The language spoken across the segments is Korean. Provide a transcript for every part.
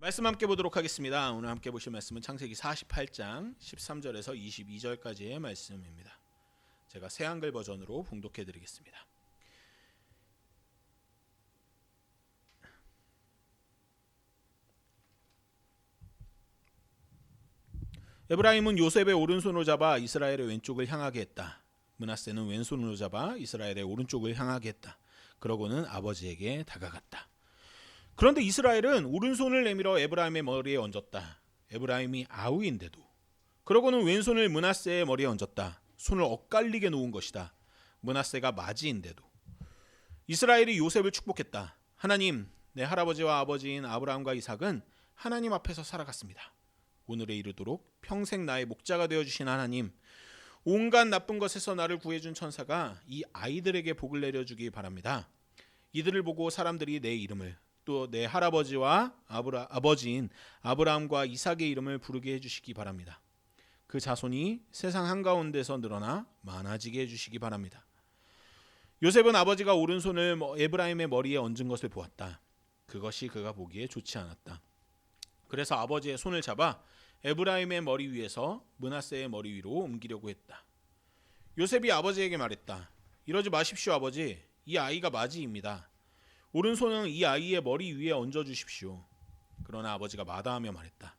말씀 함께 보도록 하겠습니다. 오늘 함께 보실 말씀은 창세기 48장 13절에서 22절까지의 말씀입니다. 제가 새 한글 버전으로 봉독해 드리겠습니다. 에브라임은 요셉의 오른손으로 잡아 이스라엘의 왼쪽을 향하게 했다. 문하세는 왼손으로 잡아 이스라엘의 오른쪽을 향하게 했다. 그러고는 아버지에게 다가갔다. 그런데 이스라엘은 오른손을 내밀어 에브라임의 머리에 얹었다. 에브라임이 아우인데도. 그러고는 왼손을 문하세의 머리에 얹었다. 손을 엇갈리게 놓은 것이다. 문하세가 맞이인데도. 이스라엘이 요셉을 축복했다. 하나님, 내 할아버지와 아버지인 아브라함과 이삭은 하나님 앞에서 살아갔습니다. 오늘에 이르도록 평생 나의 목자가 되어 주신 하나님, 온갖 나쁜 것에서 나를 구해 준 천사가 이 아이들에게 복을 내려 주기 바랍니다. 이들을 보고 사람들이 내 이름을 또 내 할아버지와 아브라, 아버지인 아브라함과 이삭의 이름을 부르게 해 주시기 바랍니다. 그 자손이 세상 한가운데서 늘어나 많아지게 해 주시기 바랍니다. 요셉은 아버지가 오른손을 에브라임의 머리에 얹은 것을 보았다. 그것이 그가 보기에 좋지 않았다. 그래서 아버지의 손을 잡아 에브라임의 머리 위에서 문하세의 머리 위로 옮기려고 했다. 요셉이 아버지에게 말했다. 이러지 마십시오, 아버지. 이 아이가 맞이입니다. 오른손은 이 아이의 머리 위에 얹어 주십시오. 그러나 아버지가 마다하며 말했다.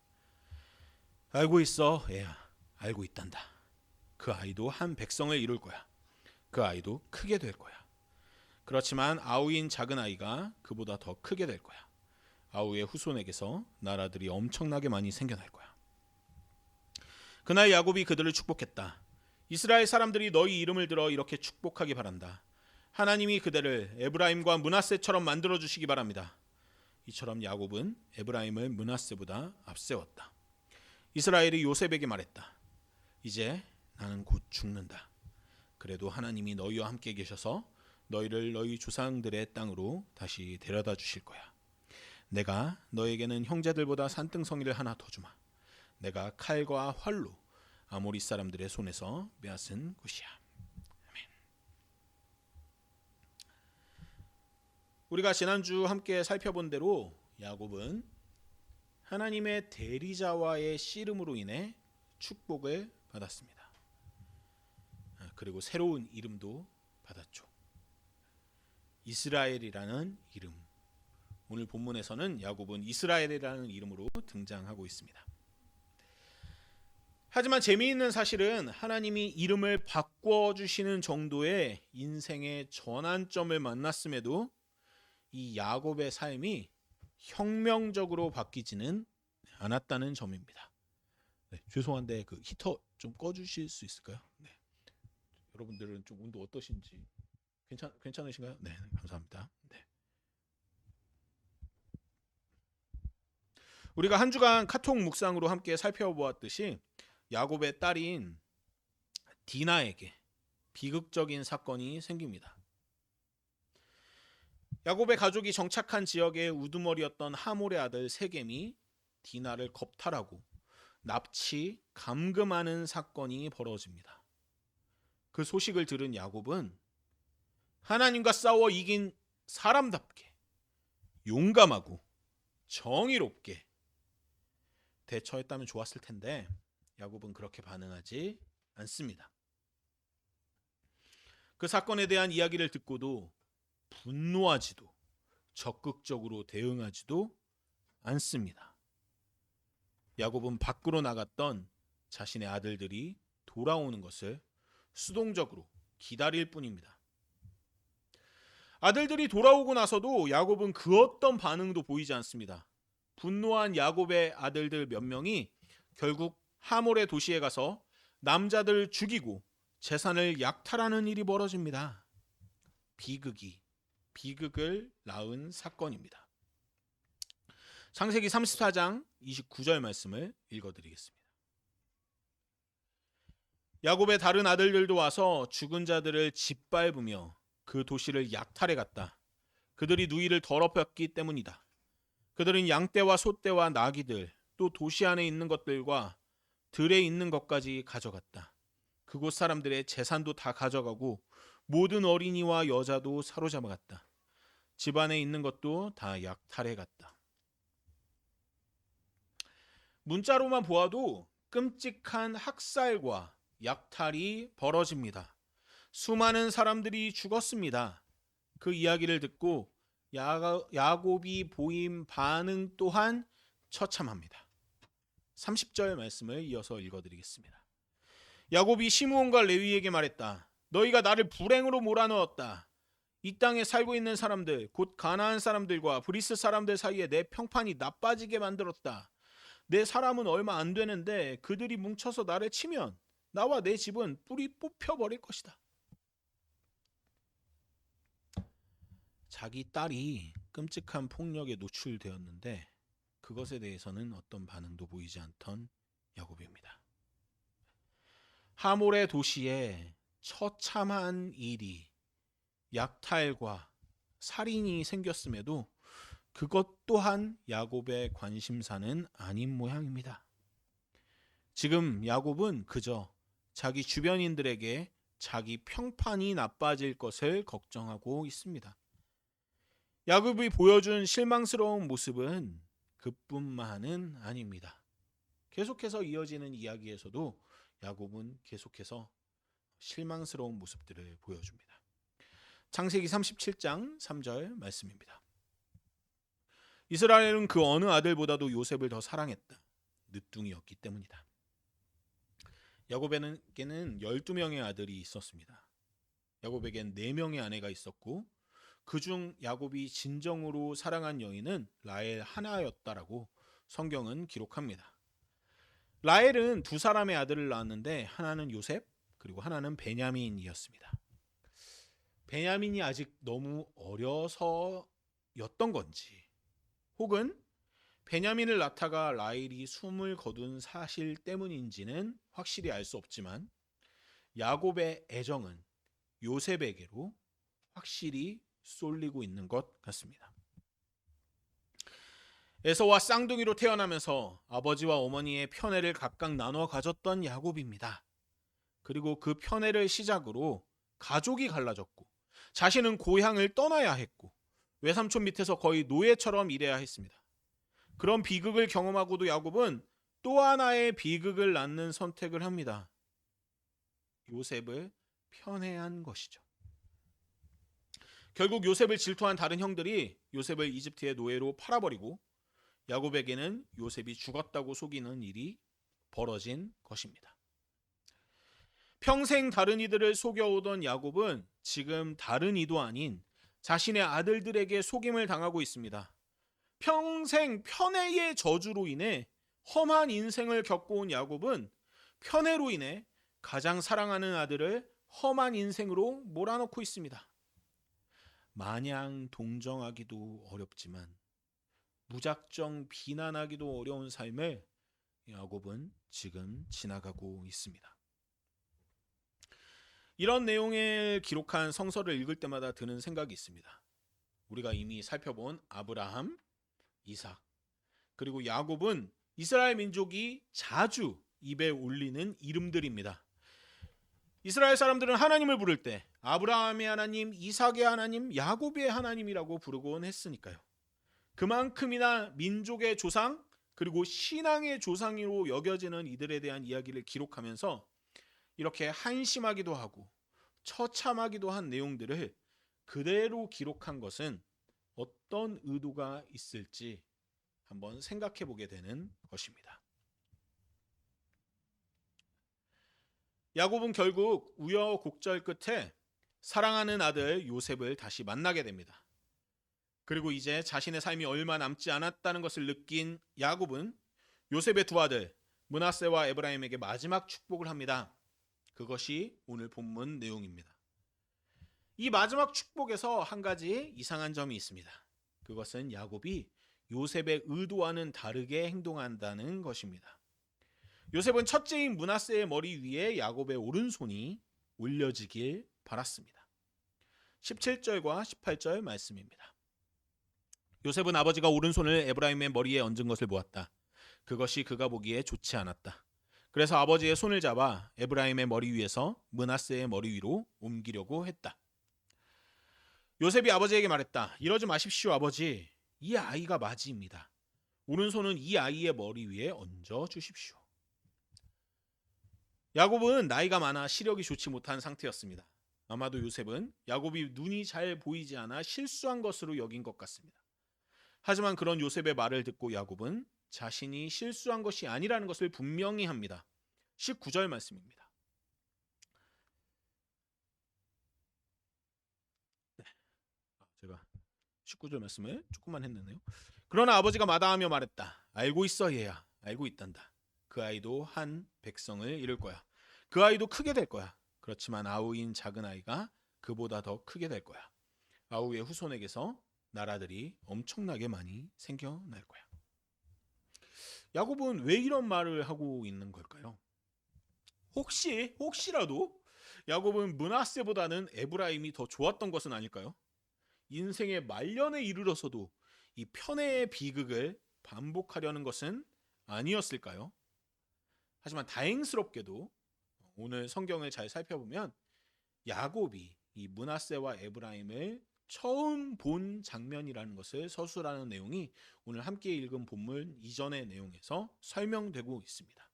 알고 있어, 애야. 알고 있단다. 그 아이도 한 백성을 이룰 거야. 그 아이도 크게 될 거야. 그렇지만 아우인 작은 아이가 그보다 더 크게 될 거야. 아우의 후손에게서 나라들이 엄청나게 많이 생겨날 거야. 그날 야곱이 그들을 축복했다. 이스라엘 사람들이 너희 이름을 들어 이렇게 축복하기 바란다. 하나님이 그들을 에브라임과 문하세처럼 만들어 주시기 바랍니다. 이처럼 야곱은 에브라임을 문하세보다 앞세웠다. 이스라엘이 요셉에게 말했다. 이제 나는 곧 죽는다. 그래도 하나님이 너희와 함께 계셔서 너희를 너희 조상들의 땅으로 다시 데려다 주실 거야. 내가 너에게는 형제들보다 산등성이를 하나 더 주마. 내가 칼과 활로 아모리 사람들의 손에서 빼앗은 곳이야. 아멘. 우리가 지난주 함께 살펴본 대로 야곱은 하나님의 대리자와의 씨름으로 인해 축복을 받았습니다. 아, 그리고 새로운 이름도 받았죠. 이스라엘이라는 이름. 오늘 본문에서는 야곱은 이스라엘이라는 이름으로 등장하고 있습니다. 하지만 재미있는 사실은 하나님이 이름을 바꿔 주시는 정도의 인생의 전환점을 만났음에도 이 야곱의 삶이 혁명적으로 바뀌지는 않았다는 점입니다. 네, 죄송한데 그 히터 좀 꺼주실 수 있을까요? 네. 여러분들은 좀 온도 어떠신지 괜찮 괜찮으신가요? 네, 감사합니다. 네. 우리가 한 주간 카톡 묵상으로 함께 살펴보았듯이 야곱의 딸인 디나에게 비극적인 사건이 생깁니다. 야곱의 가족이 정착한 지역의 우두머리였던 하몰의 아들 세겜이 디나를 겁탈하고 납치, 감금하는 사건이 벌어집니다. 그 소식을 들은 야곱은 하나님과 싸워 이긴 사람답게 용감하고 정의롭게 대처했다면 좋았을 텐데 야곱은 그렇게 반응하지 않습니다. 그 사건에 대한 이야기를 듣고도 분노하지도 적극적으로 대응하지도 않습니다. 야곱은 밖으로 나갔던 자신의 아들들이 돌아오는 것을 수동적으로 기다릴 뿐입니다. 아들들이 돌아오고 나서도 야곱은 그 어떤 반응도 보이지 않습니다. 분노한 야곱의 아들들 몇 명이 결국 하몰의 도시에 가서 남자들 죽이고 재산을 약탈하는 일이 벌어집니다. 비극이 비극을 낳은 사건입니다. 창세기 34장 29절 말씀을 읽어 드리겠습니다. 야곱의 다른 아들들도 와서 죽은 자들을 짓밟으며 그 도시를 약탈해 갔다. 그들이 누이를 더럽혔기 때문이다. 그들은 양떼와 소떼와 나귀들 또 도시 안에 있는 것들과 들에 있는 것까지 가져갔다. 그곳 사람들의 재산도 다 가져가고 모든 어린이와 여자도 사로잡아갔다. 집안에 있는 것도 다 약탈해 갔다. 문자로만 보아도 끔찍한 학살과 약탈이 벌어집니다. 수많은 사람들이 죽었습니다. 그 이야기를 듣고 야, 야곱이 보인 반응 또한 처참합니다. 30절 말씀을 이어서 읽어드리겠습니다. 야곱이 시므온과 레위에게 말했다. 너희가 나를 불행으로 몰아넣었다. 이 땅에 살고 있는 사람들, 곧 가나안 사람들과 브리스 사람들 사이에 내 평판이 나빠지게 만들었다. 내 사람은 얼마 안 되는데 그들이 뭉쳐서 나를 치면 나와 내 집은 뿌리 뽑혀 버릴 것이다. 자기 딸이 끔찍한 폭력에 노출되었는데 그것에 대해서는 어떤 반응도 보이지 않던 야곱입니다. 하몰의 도시에 처참한 일이 약탈과 살인이 생겼음에도 그것 또한 야곱의 관심사는 아닌 모양입니다. 지금 야곱은 그저 자기 주변인들에게 자기 평판이 나빠질 것을 걱정하고 있습니다. 야곱이 보여준 실망스러운 모습은 그뿐만은 아닙니다. 계속해서 이어지는 이야기에서도 야곱은 계속해서 실망스러운 모습들을 보여줍니다. 창세기 37장 3절 말씀입니다. 이스라엘은 그 어느 아들보다도 요셉을 더 사랑했다. 늦둥이였기 때문이다. 야곱에게는 12명의 아들이 있었습니다. 야곱에겐 4명의 아내가 있었고 그중 야곱이 진정으로 사랑한 여인은 라엘 하나였다라고 성경은 기록합니다. 라엘은 두 사람의 아들을 낳았는데 하나는 요셉 그리고 하나는 베냐민이었습니다. 베냐민이 아직 너무 어려서였던 건지 혹은 베냐민을 낳다가 라헬이 숨을 거둔 사실 때문인지는 확실히 알 수 없지만 야곱의 애정은 요셉에게로 확실히 쏠리고 있는 것 같습니다. 에서와 쌍둥이로 태어나면서 아버지와 어머니의 편애를 각각 나눠 가졌던 야곱입니다. 그리고 그 편애를 시작으로 가족이 갈라졌고 자신은 고향을 떠나야 했고 외삼촌 밑에서 거의 노예처럼 일해야 했습니다. 그런 비극을 경험하고도 야곱은 또 하나의 비극을 낳는 선택을 합니다. 요셉을 편애한 것이죠. 결국 요셉을 질투한 다른 형들이 요셉을 이집트의 노예로 팔아버리고 야곱에게는 요셉이 죽었다고 속이는 일이 벌어진 것입니다. 평생 다른 이들을 속여오던 야곱은 지금 다른 이도 아닌 자신의 아들들에게 속임을 당하고 있습니다. 평생 편애의 저주로 인해 험한 인생을 겪어온 야곱은 편애로 인해 가장 사랑하는 아들을 험한 인생으로 몰아넣고 있습니다. 마냥 동정하기도 어렵지만 무작정 비난하기도 어려운 삶을 야곱은 지금 지나가고 있습니다. 이런 내용을 기록한 성서를 읽을 때마다 드는 생각이 있습니다. 우리가 이미 살펴본 아브라함, 이삭, 그리고 야곱은 이스라엘 민족이 자주 입에 올리는 이름들입니다. 이스라엘 사람들은 하나님을 부를 때 아브라함의 하나님, 이삭의 하나님, 야곱의 하나님이라고 부르곤 했으니까요. 그만큼이나 민족의 조상 그리고 신앙의 조상으로 여겨지는 이들에 대한 이야기를 기록하면서 이렇게 한심하기도 하고 처참하기도 한 내용들을 그대로 기록한 것은 어떤 의도가 있을지 한번 생각해 보게 되는 것입니다. 야곱은 결국 우여곡절 끝에 사랑하는 아들 요셉을 다시 만나게 됩니다. 그리고 이제 자신의 삶이 얼마 남지 않았다는 것을 느낀 야곱은 요셉의 두 아들 문하세와 에브라임에게 마지막 축복을 합니다. 그것이 오늘 본문 내용입니다. 이 마지막 축복에서 한 가지 이상한 점이 있습니다. 그것은 야곱이 요셉의 의도와는 다르게 행동한다는 것입니다. 요셉은 첫째인 문하세의 머리 위에 야곱의 오른손이 올려지길 바랐습니다. 17절과 18절 말씀입니다. 요셉은 아버지가 오른손을 에브라임의 머리에 얹은 것을 보았다. 그것이 그가 보기에 좋지 않았다. 그래서 아버지의 손을 잡아 에브라임의 머리 위에서 문하세의 머리 위로 옮기려고 했다. 요셉이 아버지에게 말했다. 이러지 마십시오, 아버지. 이 아이가 맞이입니다. 오른손은 이 아이의 머리 위에 얹어 주십시오. 야곱은 나이가 많아 시력이 좋지 못한 상태였습니다. 아마도 요셉은 야곱이 눈이 잘 보이지 않아 실수한 것으로 여긴 것 같습니다. 하지만 그런 요셉의 말을 듣고 야곱은 자신이 실수한 것이 아니라는 것을 분명히 합니다. 19절 말씀입니다. 네. 아, 제가 19절 말씀을 조금만 했는데요. 그러나 아버지가 마다하며 말했다. 알고 있어 얘야. 알고 있단다. 그 아이도 한 백성을 이룰 거야. 그 아이도 크게 될 거야. 그렇지만 아우인 작은 아이가 그보다 더 크게 될 거야. 아우의 후손에게서 나라들이 엄청나게 많이 생겨날 거야. 야곱은 왜 이런 말을 하고 있는 걸까요? 혹시 혹시라도 야곱은 문하세보다는 에브라임이 더 좋았던 것은 아닐까요? 인생의 말년에 이르러서도 이 편애의 비극을 반복하려는 것은 아니었을까요? 하지만 다행스럽게도 오늘 성경을 잘 살펴보면 야곱이 이 문하세와 에브라임을 처음 본 장면이라는 것을 서술하는 내용이 오늘 함께 읽은 본문 이전의 내용에서 설명되고 있습니다.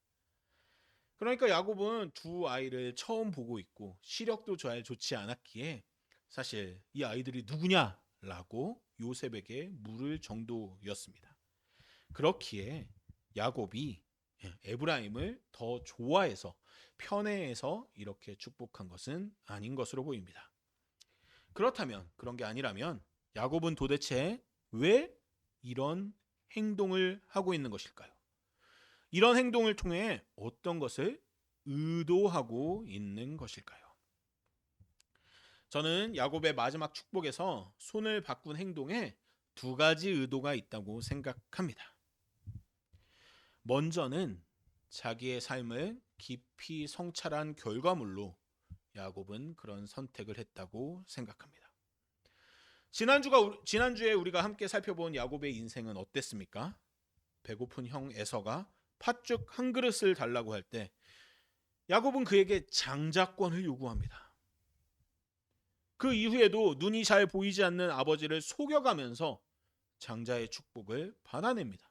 그러니까 야곱은 두 아이를 처음 보고 있고 시력도 잘 좋지 않았기에 사실 이 아이들이 누구냐라고 요셉에게 물을 정도였습니다. 그렇기에 야곱이 에브라임을 더 좋아해서 편애해서 이렇게 축복한 것은 아닌 것으로 보입니다. 그렇다면 그런 게 아니라면 야곱은 도대체 왜 이런 행동을 하고 있는 것일까요? 이런 행동을 통해 어떤 것을 의도하고 있는 것일까요? 저는 야곱의 마지막 축복에서 손을 바꾼 행동에 두 가지 의도가 있다고 생각합니다. 먼저는 자기의 삶을 깊이 성찰한 결과물로 야곱은 그런 선택을 했다고 생각합니다. 지난주가 지난주에 우리가 함께 살펴본 야곱의 인생은 어땠습니까? 배고픈 형 에서가 팥죽 한 그릇을 달라고 할 때 야곱은 그에게 장자권을 요구합니다. 그 이후에도 눈이 잘 보이지 않는 아버지를 속여가면서 장자의 축복을 받아냅니다.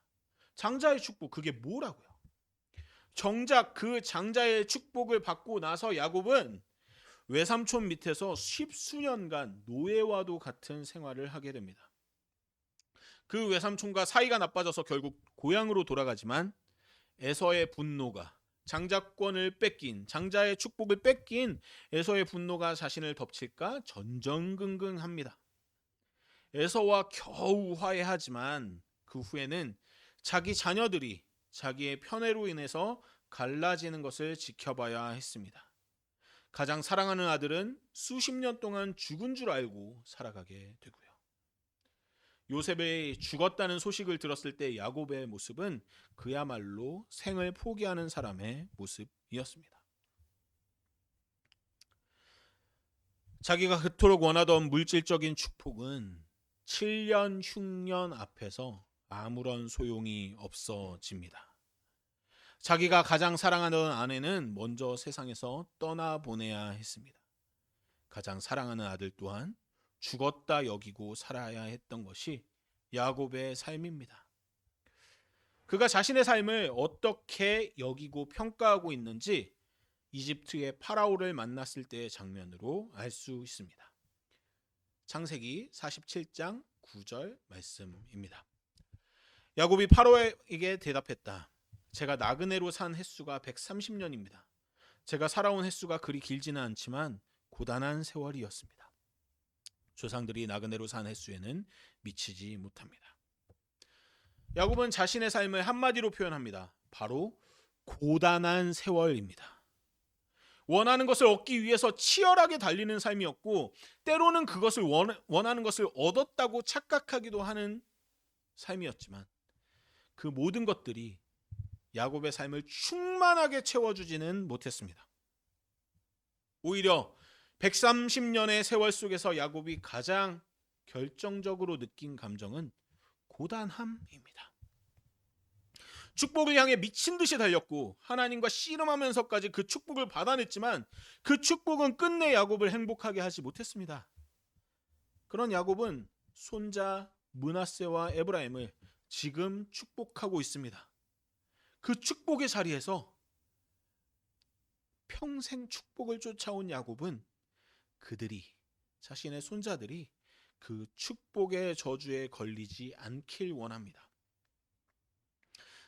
장자의 축복 그게 뭐라고요? 정작 그 장자의 축복을 받고 나서 야곱은 외삼촌 밑에서 십수년간 노예와도 같은 생활을 하게 됩니다. 그 외삼촌과 사이가 나빠져서 결국 고향으로 돌아가지만 에서의 분노가 장자권을 뺏긴 장자의 축복을 뺏긴 에서의 분노가 자신을 덮칠까 전전긍긍합니다. 에서와 겨우 화해하지만 그 후에는 자기 자녀들이 자기의 편애로 인해서 갈라지는 것을 지켜봐야 했습니다. 가장 사랑하는 아들은 수십 년 동안 죽은 줄 알고 살아가게 되고요. 요셉이 죽었다는 소식을 들었을 때 야곱의 모습은 그야말로 생을 포기하는 사람의 모습이었습니다. 자기가 그토록 원하던 물질적인 축복은 7년 흉년 앞에서 아무런 소용이 없어집니다. 자기가 가장 사랑하는 아내는 먼저 세상에서 떠나보내야 했습니다. 가장 사랑하는 아들 또한 죽었다 여기고 살아야 했던 것이 야곱의 삶입니다. 그가 자신의 삶을 어떻게 여기고 평가하고 있는지 이집트의 파라오를 만났을 때의 장면으로 알 수 있습니다. 창세기 47장 9절 말씀입니다. 야곱이 파로에게 대답했다. 제가 나그네로 산 횟수가 130년입니다. 제가 살아온 횟수가 그리 길지는 않지만 고단한 세월이었습니다. 조상들이 나그네로 산 횟수에는 미치지 못합니다. 야곱은 자신의 삶을 한마디로 표현합니다. 바로 고단한 세월입니다. 원하는 것을 얻기 위해서 치열하게 달리는 삶이었고 때로는 그것을 원하는 것을 얻었다고 착각하기도 하는 삶이었지만 그 모든 것들이 야곱의 삶을 충만하게 채워주지는 못했습니다. 오히려 130년의 세월 속에서 야곱이 가장 결정적으로 느낀 감정은 고단함입니다. 축복을 향해 미친 듯이 달렸고 하나님과 씨름하면서까지 그 축복을 받아냈지만 그 축복은 끝내 야곱을 행복하게 하지 못했습니다. 그런 야곱은 손자 문하세와 에브라임을 지금 축복하고 있습니다. 그 축복의 자리에서 평생 축복을 쫓아온 야곱은 그들이 자신의 손자들이 그 축복의 저주에 걸리지 않길 원합니다.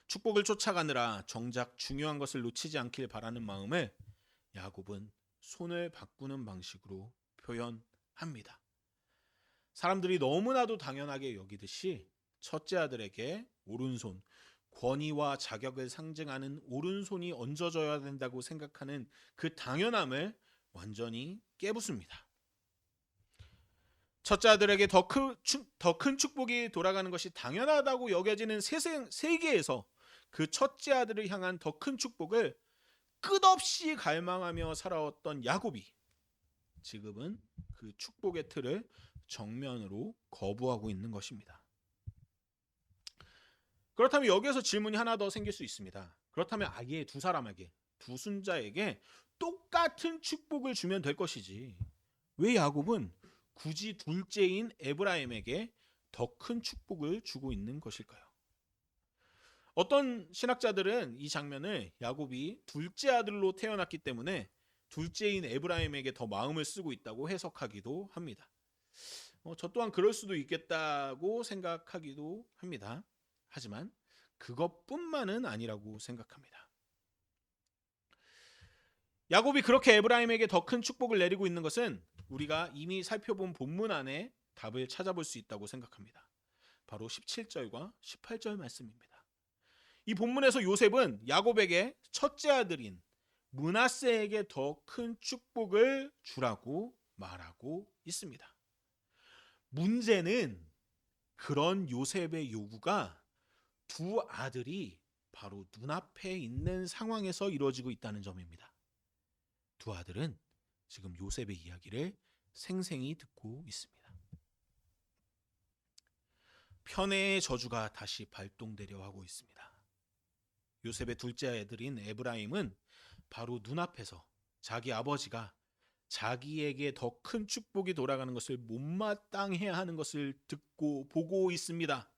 축복을 쫓아가느라 정작 중요한 것을 놓치지 않길 바라는 마음을 야곱은 손을 바꾸는 방식으로 표현합니다. 사람들이 너무나도 당연하게 여기듯이 첫째 아들에게 오른손, 권위와 자격을 상징하는 오른손이 얹어져야 된다고 생각하는 그 당연함을 완전히 깨부숩니다. 첫째 아들에게 더 큰 축복이 돌아가는 것이 당연하다고 여겨지는 세계에서 그 첫째 아들을 향한 더 큰 축복을 끝없이 갈망하며 살아왔던 야곱이 지금은 그 축복의 틀을 정면으로 거부하고 있는 것입니다. 그렇다면 여기에서 질문이 하나 더 생길 수 있습니다. 그렇다면 아예 두 사람에게 두 순자에게 똑같은 축복을 주면 될 것이지 왜 야곱은 굳이 둘째인 에브라임에게 더 큰 축복을 주고 있는 것일까요? 어떤 신학자들은 이 장면을 야곱이 둘째 아들로 태어났기 때문에 둘째인 에브라임에게 더 마음을 쓰고 있다고 해석하기도 합니다. 어, 저 또한 그럴 수도 있겠다고 생각하기도 합니다. 하지만 그것뿐만은 아니라고 생각합니다. 야곱이 그렇게 에브라임에게 더 큰 축복을 내리고 있는 것은 우리가 이미 살펴본 본문 안에 답을 찾아볼 수 있다고 생각합니다. 바로 17절과 18절 말씀입니다. 이 본문에서 요셉은 야곱에게 첫째 아들인 문하세에게 더 큰 축복을 주라고 말하고 있습니다. 문제는 그런 요셉의 요구가 두 아들이 바로 눈앞에 있는 상황에서 이루어지고 있다는 점입니다. 두 아들은 지금 요셉의 이야기를 생생히 듣고 있습니다. 편애의 저주가 다시 발동되려 하고 있습니다. 요셉의 둘째 아들인 에브라임은 바로 눈앞에서 자기 아버지가 자기에게 더 큰 축복이 돌아가는 것을 못마땅해야 하는 것을 듣고 보고 있습니다.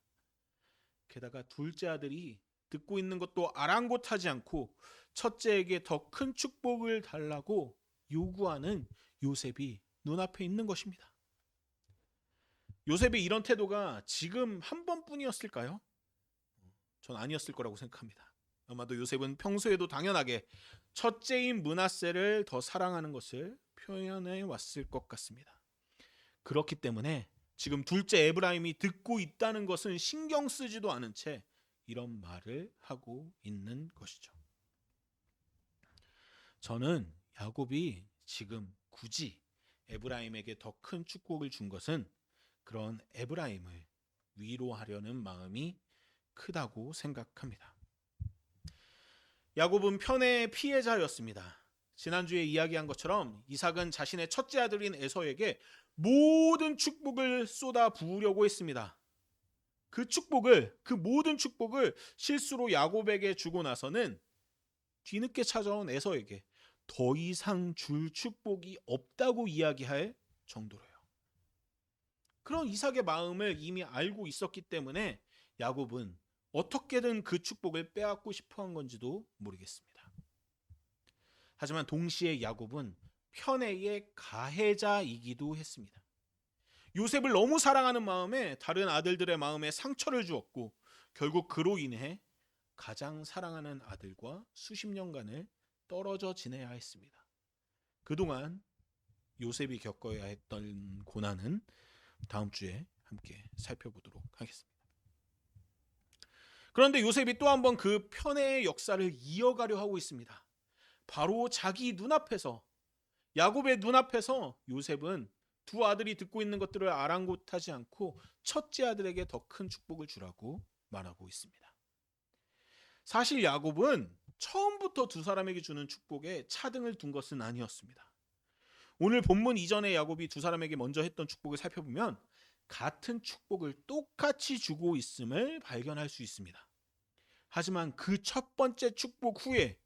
게다가 둘째 아들이 듣고 있는 것도 아랑곳하지 않고 첫째에게 더 큰 축복을 달라고 요구하는 요셉이 눈앞에 있는 것입니다. 요셉의 이런 태도가 지금 한 번뿐이었을까요? 전 아니었을 거라고 생각합니다. 아마도 요셉은 평소에도 당연하게 첫째인 문하세를 더 사랑하는 것을 표현해 왔을 것 같습니다. 그렇기 때문에 지금 둘째 에브라임이 듣고 있다는 것은 신경 쓰지도 않은 채 이런 말을 하고 있는 것이죠. 저는 야곱이 지금 굳이 에브라임에게 더 큰 축복을 준 것은 그런 에브라임을 위로하려는 마음이 크다고 생각합니다. 야곱은 편의 피해자였습니다. 지난주에 이야기한 것처럼 이삭은 자신의 첫째 아들인 에서에게 모든 축복을 쏟아 부으려고 했습니다. 그 축복을 그 모든 축복을 실수로 야곱에게 주고 나서는 뒤늦게 찾아온 에서에게 더 이상 줄 축복이 없다고 이야기할 정도로요. 그런 이삭의 마음을 이미 알고 있었기 때문에 야곱은 어떻게든 그 축복을 빼앗고 싶어 한 건지도 모르겠습니다. 하지만 동시에 야곱은 편애의 가해자이기도 했습니다. 요셉을 너무 사랑하는 마음에 다른 아들들의 마음에 상처를 주었고 결국 그로 인해 가장 사랑하는 아들과 수십 년간을 떨어져 지내야 했습니다. 그동안 요셉이 겪어야 했던 고난은 다음 주에 함께 살펴보도록 하겠습니다. 그런데 요셉이 또 한 번 그 편애의 역사를 이어가려 하고 있습니다. 바로 자기 눈앞에서 야곱의 눈앞에서 요셉은 두 아들이 듣고 있는 것들을 아랑곳하지 않고 첫째 아들에게 더 큰 축복을 주라고 말하고 있습니다. 사실 야곱은 처음부터 두 사람에게 주는 축복에 차등을 둔 것은 아니었습니다. 오늘 본문 이전에 야곱이 두 사람에게 먼저 했던 축복을 살펴보면 같은 축복을 똑같이 주고 있음을 발견할 수 있습니다. 하지만 그 첫 번째 축복 후에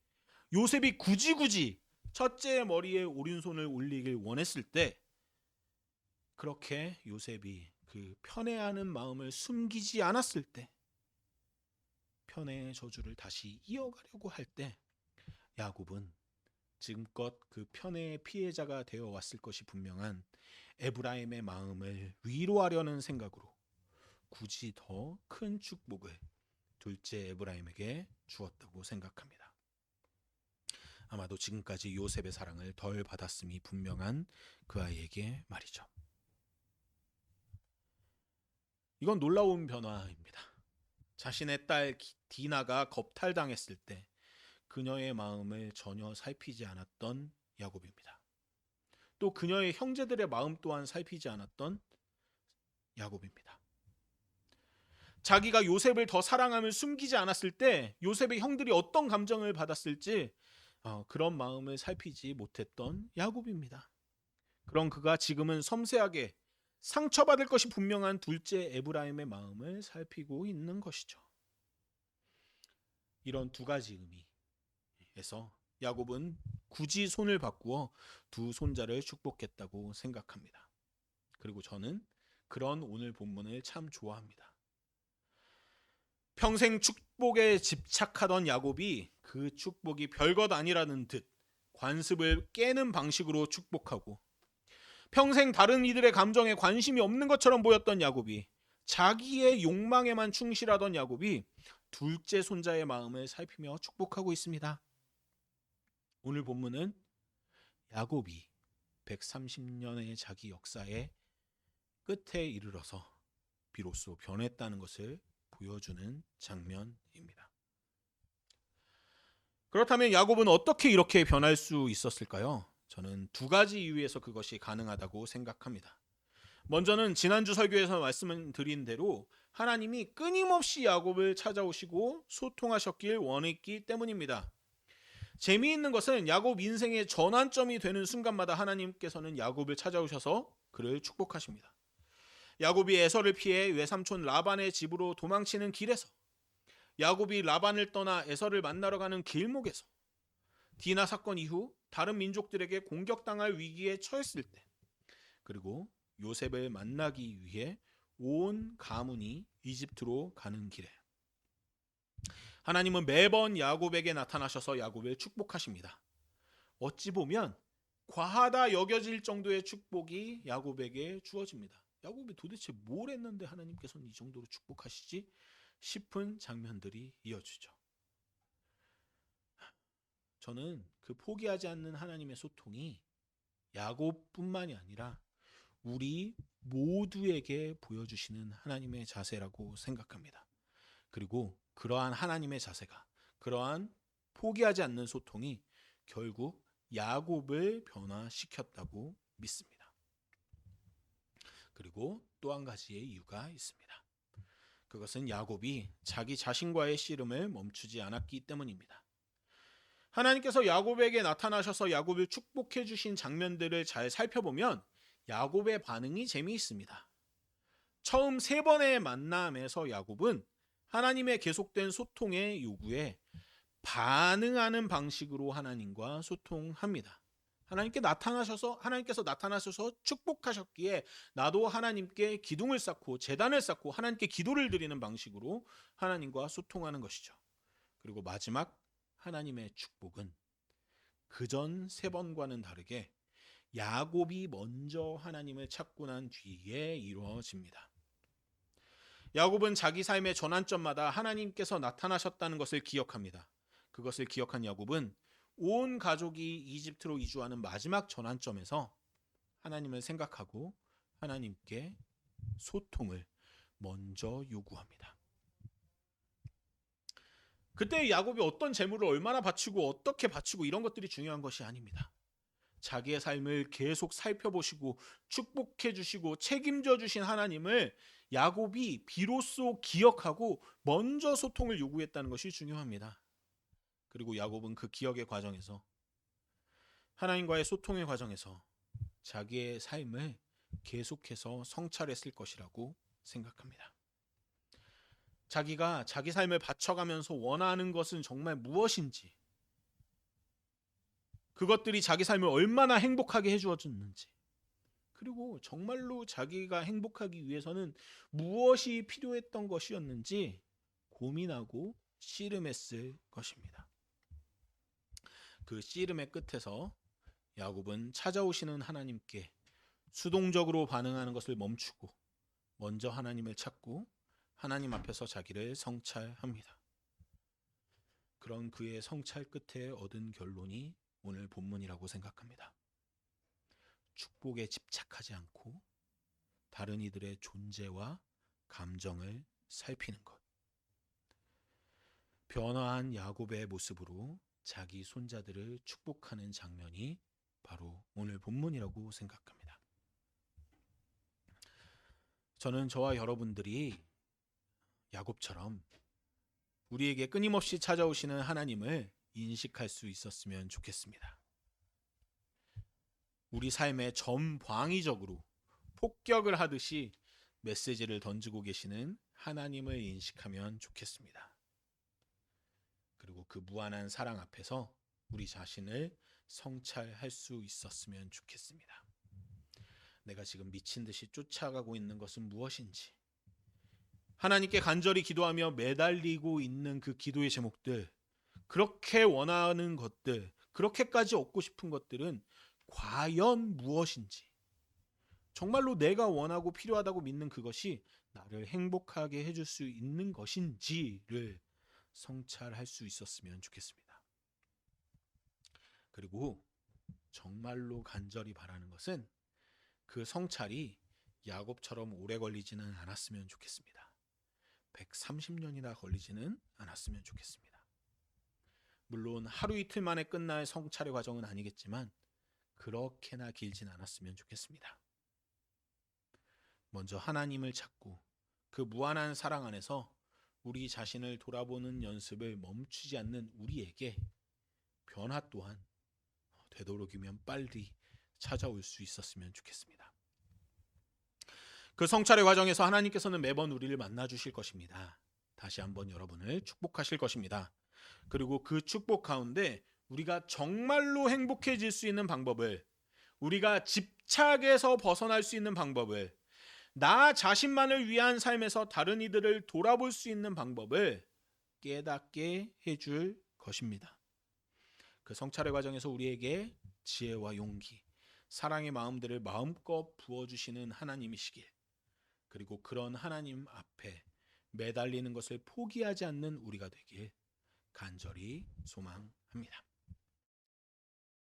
요셉이 굳이 굳이 첫째의 머리에 오른손을 올리길 원했을 때 그렇게 요셉이 그 편애하는 마음을 숨기지 않았을 때 편의 저주를 다시 이어가려고 할 때 야곱은 지금껏 그 편의 피해자가 되어 왔을 것이 분명한 에브라임의 마음을 위로하려는 생각으로 굳이 더 큰 축복을 둘째 에브라임에게 주었다고 생각합니다. 아마도 지금까지 요셉의 사랑을 덜 받았음이 분명한 그 아이에게 말이죠. 이건 놀라운 변화입니다. 자신의 딸 기- 디나가 겁탈당했을 때 그녀의 마음을 전혀 살피지 않았던 야곱입니다. 또 그녀의 형제들의 마음 또한 살피지 않았던 야곱입니다. 자기가 요셉을 더 사랑함을 숨기지 않았을 때 요셉의 형들이 어떤 감정을 받았을지 어, 그런 마음을 살피지 못했던 야곱입니다. 그런 그가 지금은 섬세하게 상처받을 것이 분명한 둘째 에브라임의 마음을 살피고 있는 것이죠. 이런 두 가지 의미에서 야곱은 굳이 손을 바꾸어 두 손자를 축복했다고 생각합니다. 그리고 저는 그런 오늘 본문을 참 좋아합니다. 평생 축복에 집착하던 야곱이 그 축복이 별것 아니라는 듯 관습을 깨는 방식으로 축복하고 평생 다른 이들의 감정에 관심이 없는 것처럼 보였던 야곱이 자기의 욕망에만 충실하던 야곱이 둘째 손자의 마음을 살피며 축복하고 있습니다. 오늘 본문은 야곱이 130년의 자기 역사의 끝에 이르러서 비로소 변했다는 것을 보여주는 장면입니다. 그렇다면 야곱은 어떻게 이렇게 변할 수 있었을까요? 저는 두 가지 이유에서 그것이 가능하다고 생각합니다. 먼저는 지난주 설교에서 말씀을 드린 대로 하나님이 끊임없이 야곱을 찾아오시고 소통하셨길 원했기 때문입니다. 재미있는 것은 야곱 인생의 전환점이 되는 순간마다 하나님께서는 야곱을 찾아오셔서 그를 축복하십니다. 야곱이 에서를 피해 외삼촌 라반의 집으로 도망치는 길에서 야곱이 라반을 떠나 에서를 만나러 가는 길목에서 디나 사건 이후 다른 민족들에게 공격당할 위기에 처했을 때 그리고 요셉을 만나기 위해 온 가문이 이집트로 가는 길에 하나님은 매번 야곱에게 나타나셔서 야곱을 축복하십니다. 어찌 보면 과하다 여겨질 정도의 축복이 야곱에게 주어집니다. 야곱이 도대체 뭘 했는데 하나님께서는 이 정도로 축복하시지 싶은 장면들이 이어지죠. 저는 그 포기하지 않는 하나님의 소통이 야곱뿐만이 아니라 우리 모두에게 보여주시는 하나님의 자세라고 생각합니다. 그리고 그러한 하나님의 자세가 그러한 포기하지 않는 소통이 결국 야곱을 변화시켰다고 믿습니다. 그리고 또 한 가지의 이유가 있습니다. 그것은 야곱이 자기 자신과의 씨름을 멈추지 않았기 때문입니다. 하나님께서 야곱에게 나타나셔서 야곱을 축복해 주신 장면들을 잘 살펴보면 야곱의 반응이 재미있습니다. 처음 세 번의 만남에서 야곱은 하나님의 계속된 소통의 요구에 반응하는 방식으로 하나님과 소통합니다. 하나님께 나타나셔서 하나님께서 나타나셔서 축복하셨기에 나도 하나님께 기둥을 쌓고 재단을 쌓고 하나님께 기도를 드리는 방식으로 하나님과 소통하는 것이죠. 그리고 마지막 하나님의 축복은 그전 세 번과는 다르게 야곱이 먼저 하나님을 찾고 난 뒤에 이루어집니다. 야곱은 자기 삶의 전환점마다 하나님께서 나타나셨다는 것을 기억합니다. 그것을 기억한 야곱은 온 가족이 이집트로 이주하는 마지막 전환점에서 하나님을 생각하고 하나님께 소통을 먼저 요구합니다. 그때 야곱이 어떤 재물을 얼마나 바치고 어떻게 바치고 이런 것들이 중요한 것이 아닙니다. 자기의 삶을 계속 살펴보시고 축복해 주시고 책임져 주신 하나님을 야곱이 비로소 기억하고 먼저 소통을 요구했다는 것이 중요합니다. 그리고 야곱은 그 기억의 과정에서 하나님과의 소통의 과정에서 자기의 삶을 계속해서 성찰했을 것이라고 생각합니다. 자기가 자기 삶을 바쳐가면서 원하는 것은 정말 무엇인지, 그것들이 자기 삶을 얼마나 행복하게 해주었는지, 그리고 정말로 자기가 행복하기 위해서는 무엇이 필요했던 것이었는지 고민하고 씨름했을 것입니다. 그 씨름의 끝에서 야곱은 찾아오시는 하나님께 수동적으로 반응하는 것을 멈추고 먼저 하나님을 찾고 하나님 앞에서 자기를 성찰합니다. 그런 그의 성찰 끝에 얻은 결론이 오늘 본문이라고 생각합니다. 축복에 집착하지 않고 다른 이들의 존재와 감정을 살피는 것. 변화한 야곱의 모습으로 자기 손자들을 축복하는 장면이 바로 오늘 본문이라고 생각합니다. 저는 저와 여러분들이 야곱처럼 우리에게 끊임없이 찾아오시는 하나님을 인식할 수 있었으면 좋겠습니다. 우리 삶에 전방위적으로 폭격을 하듯이 메시지를 던지고 계시는 하나님을 인식하면 좋겠습니다. 그리고 그 무한한 사랑 앞에서 우리 자신을 성찰할 수 있었으면 좋겠습니다. 내가 지금 미친 듯이 쫓아가고 있는 것은 무엇인지, 하나님께 간절히 기도하며 매달리고 있는 그 기도의 제목들, 그렇게 원하는 것들, 그렇게까지 얻고 싶은 것들은 과연 무엇인지, 정말로 내가 원하고 필요하다고 믿는 그것이 나를 행복하게 해줄 수 있는 것인지를 성찰할 수 있었으면 좋겠습니다. 그리고 정말로 간절히 바라는 것은 그 성찰이 야곱처럼 오래 걸리지는 않았으면 좋겠습니다. 130년이나 걸리지는 않았으면 좋겠습니다. 물론 하루 이틀 만에 끝날 성찰의 과정은 아니겠지만 그렇게나 길진 않았으면 좋겠습니다. 먼저 하나님을 찾고 그 무한한 사랑 안에서 우리 자신을 돌아보는 연습을 멈추지 않는 우리에게 변화 또한 되도록이면 빨리 찾아올 수 있었으면 좋겠습니다. 그 성찰의 과정에서 하나님께서는 매번 우리를 만나 주실 것입니다. 다시 한번 여러분을 축복하실 것입니다. 그리고 그 축복 가운데 우리가 정말로 행복해질 수 있는 방법을 우리가 집착에서 벗어날 수 있는 방법을 나 자신만을 위한 삶에서 다른 이들을 돌아볼 수 있는 방법을 깨닫게 해줄 것입니다. 그 성찰의 과정에서 우리에게 지혜와 용기, 사랑의 마음들을 마음껏 부어주시는 하나님이시길, 그리고 그런 하나님 앞에 매달리는 것을 포기하지 않는 우리가 되길 간절히 소망합니다.